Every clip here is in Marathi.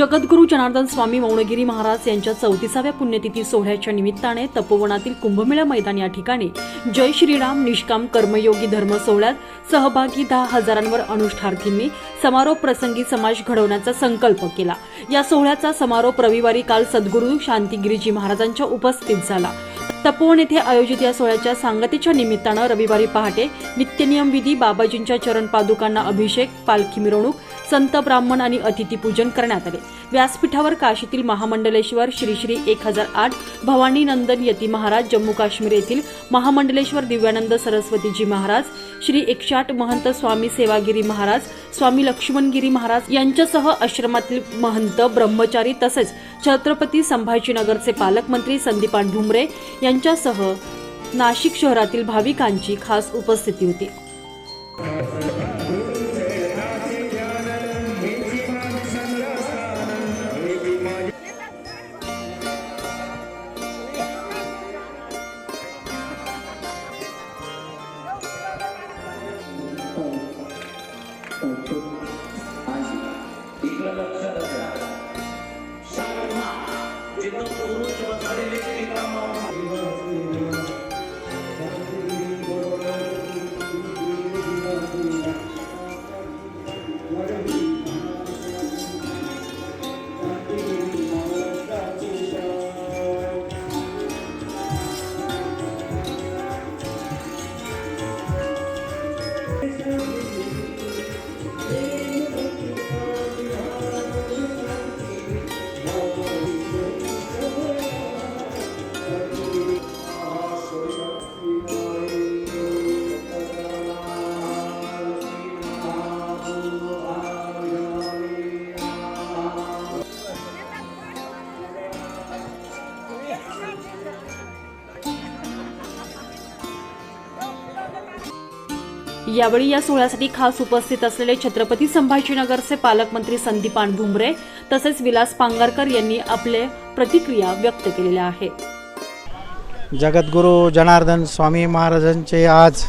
जगद्गुरू जनार्दन स्वामी मौनगिरी महाराज यांच्या चौतीसाव्या पुण्यतिथी सोहळ्याच्या निमित्ताने तपोवनातील कुंभमेळा मैदान या ठिकाणी जय श्रीराम निष्काम कर्मयोगी धर्म सोहळ्यात सहभागी दहा हजारांवर अनुष्ठार्थींनी समारोप प्रसंगी समाज घडवण्याचा संकल्प केला. या सोहळ्याचा समारोप रविवारी काल सद्गुरू शांतिगिरीजी महाराजांच्या उपस्थित झाला. तपोवन येथे आयोजित या सोहळ्याच्या सांगतेच्या निमित्तानं रविवारी पहाटे नित्यनियम विधी बाबाजींच्या चरण पादुकांना अभिषेक पालखी मिरवणूक संत ब्राह्मण आणि अतिथी पूजन करण्यात आले. व्यासपीठावर काशीतील महामंडलेश्वर श्री श्री एक हजार आठ भवानी नंदन यती महाराज जम्मू काश्मीर येथील महामंडलेश्वर दिव्यानंद सरस्वतीजी महाराज श्री एकशे आठ महंत स्वामी सेवागिरी महाराज स्वामी लक्ष्मणगिरी महाराज यांच्यासह आश्रमातील महंत ब्रह्मचारी तसेच छत्रपती संभाजीनगरचे पालकमंत्री संदीपान भुमरे यांच्यासह नाशिक शहरातील भाविकांची खास उपस्थिती होती. Guru Japa Kare Kama यावेळी या सोहळ्यासाठी खास उपस्थित असलेले छत्रपती संभाजीनगरचे पालकमंत्री संदीपान भुमरे तसेच विलास पांगारकर यांनी आपले प्रतिक्रिया व्यक्त केलेल्या आहेत. जगद्गुरू जनार्दन स्वामी महाराजांचे आज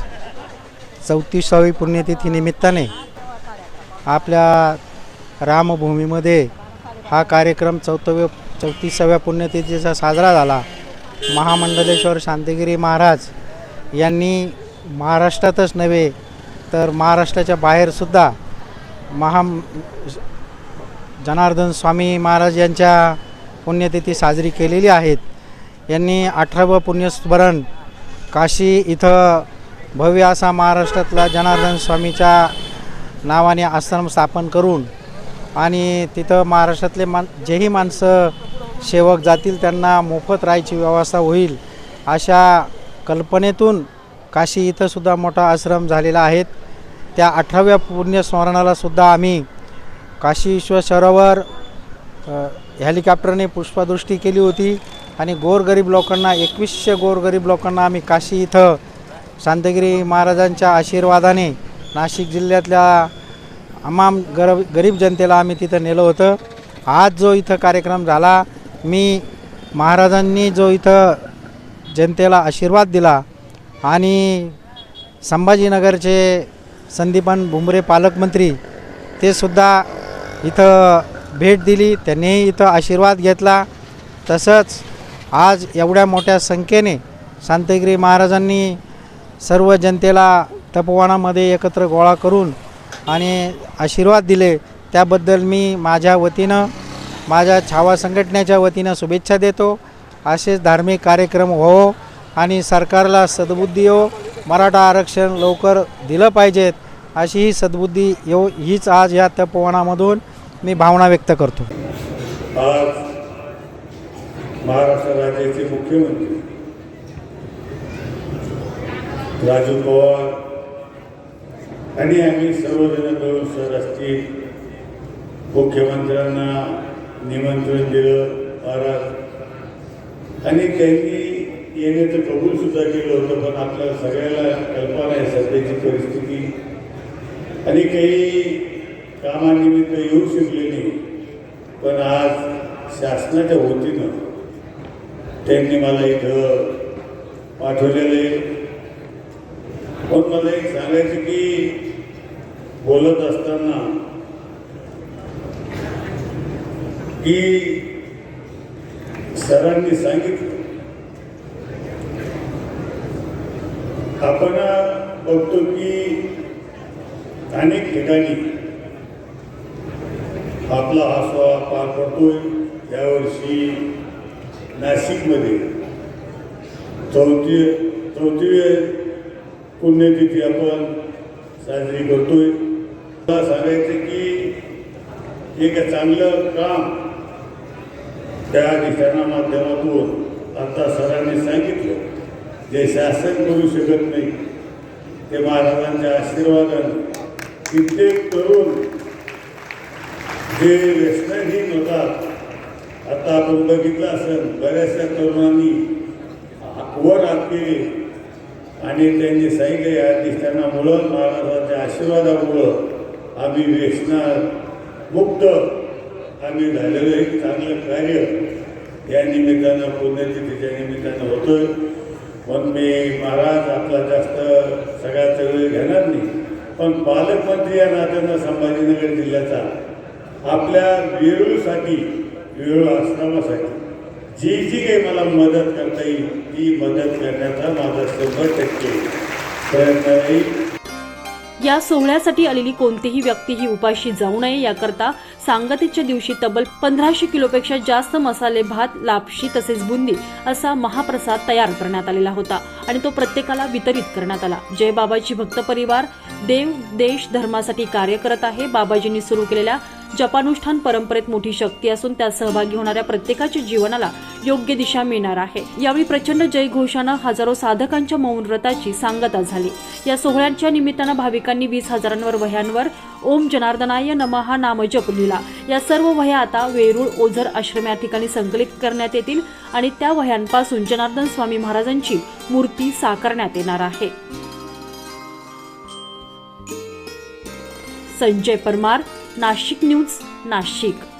चौतीसावी पुण्यतिथी निमित्ताने आपल्या रामभूमीमध्ये हा कार्यक्रम चौथव्य चौतीसाव्या पुण्यतिथीचा साजरा झाला. महामंडलेश्वर शांतिगिरी महाराज यांनी महाराष्ट्रातच नव्हे तर महाराष्ट्राच्या बाहेरसुद्धा महा जनार्दन स्वामी महाराज यांच्या पुण्यतिथी साजरी केलेली आहेत. यांनी अठरावं पुण्यस्मरण काशी इथं भव्य असा महाराष्ट्रातला जनार्दन स्वामीच्या नावाने आश्रम स्थापन करून आणि तिथं महाराष्ट्रातले मान जेही माणसं सेवक जातील त्यांना मोफत राहायची व्यवस्था होईल अशा कल्पनेतून काशी इथंसुद्धा मोठा आश्रम झालेला आहेत त्या अठराव्या पुण्यस्मरणाला सुद्धा आम्ही काशी विश्वेश्वरावर सरोवर हेलिकॉप्टरने पुष्पदृष्टी केली होती आणि गोरगरीब लोकांना एकवीसशे गोरगरीब लोकांना आम्ही काशी इथं शांतगिरी महाराजांच्या आशीर्वादाने नाशिक जिल्ह्यातल्या अमाम गर गरीब जनतेला आम्ही तिथं नेलं होतं. आज जो इथं कार्यक्रम झाला मी महाराजांनी जो इथं जनतेला आशीर्वाद दिला आणि संभाजीनगरचे संदीपान भुमरे पालकमंत्री ते सुद्धा इथं भेट दिली त्यांनीही इथं आशीर्वाद घेतला. तसंच आज एवढ्या मोठ्या संख्येने शांतगिरी महाराजांनी सर्व जनतेला तपवानामध्ये एकत्र गोळा करून आणि आशीर्वाद दिले. त्याबद्दल मी माझ्या वतीनं माझ्या छावा संघटनेच्या वतीनं शुभेच्छा देतो. असेच धार्मिक कार्यक्रम हो आणि सरकारला सद्बुद्धी हो. मराठा आरक्षण लवकर दिलं पाहिजेत अशी ही सद्बुद्धी येऊ हीच आज या तपोवनामधून मी भावना व्यक्त करतो. आज महाराष्ट्र राज्याचे मुख्यमंत्री राजू पवार आणि आम्ही सर्वजण मिळून सर असतील मुख्यमंत्र्यांना निमंत्रण दिलं महाराज आणि त्यांनी येण्याचं कबूल सुद्धा केलं होतं पण आपल्याला सगळ्याला कल्पना आहे सध्याची परिस्थिती. आणि काही कामानिमित्त येऊ शकले नाही पण आज शासनाच्या वतीनं त्यांनी मला इथं पाठवलेलं आहे. पण मला एक सांगायचं की बोलत असताना की सरांनी सांगितलं आपण बघतो की अनेक ठिकाणी आपला हा सोहळा पार पडतोय. यावर्षी नाशिकमध्ये चौथी चौथी पुण्यतिथी आपण साजरी करतोय. मला सांगायचं की एक चांगलं काम त्या दिशांना माध्यमातून आता सरांनी सांगितलं. जे शासन करू शकत नाही ते महाराजांच्या आशीर्वादानं कित्येक तरुण जे व्यसनहीन होतात आता आपण बघितलं असेल बऱ्याचशा तरुणांनी वर हात केले आणि त्यांनी सांगितले या दिसतानामुळं महाराजांच्या आशीर्वादामुळं आम्ही व्यसना मुक्त आम्ही झालेलं एक चांगलं कार्य या निमित्तानं पुण्यतिथीच्या निमित्तानं होतं पण मी महाराज आपला जास्त सगळ्याचा वेळ घेणार नाही. पण पालकमंत्री या नात्यानं संभाजीनगर जिल्ह्याचा आपल्या वेरूळसाठी वेरूळ आश्रमासाठी जी जी काही मला मदत करता येईल ती मदत करण्याचा माझा शंभर टक्के प्रयत्न राहील. या सोहळ्यासाठी आलेली कोणतीही व्यक्ती ही उपाशी जाऊ नये याकरता सांगतेच्या दिवशी तब्बल पंधराशे किलोपेक्षा जास्त मसाले भात लापशी तसेच बुंदी असा महाप्रसाद तयार करण्यात आलेला होता आणि तो प्रत्येकाला वितरित करण्यात आला. जय बाबाजी भक्त परिवार देव देश धर्मासाठी कार्य करत आहे. बाबाजींनी सुरू केलेल्या जपानुष्ठान परंपरेत मोठी शक्ती असून त्यात सहभागी होणाऱ्या प्रत्येकाच्या जीवनाला योग्य दिशा मिळणार आहे. यावेळी प्रचंड जयघोषानं हजारो साधकांच्या मौन व्रताची सांगता झाली. या सोहळ्यांच्या निमित्तानं भाविकांनी वीस हजारांवर वह्यांवर ओम जनार्दनाय नम हा नामजप लिहिला. या सर्व वह्या आता वेरूळ ओझर आश्रम या ठिकाणी संकलित करण्यात येतील आणि त्या वह्यांपासून जनार्दन स्वामी महाराजांची मूर्ती साकारण्यात येणार आहे. संजय परमार नाशिक न्यूज नाशिक.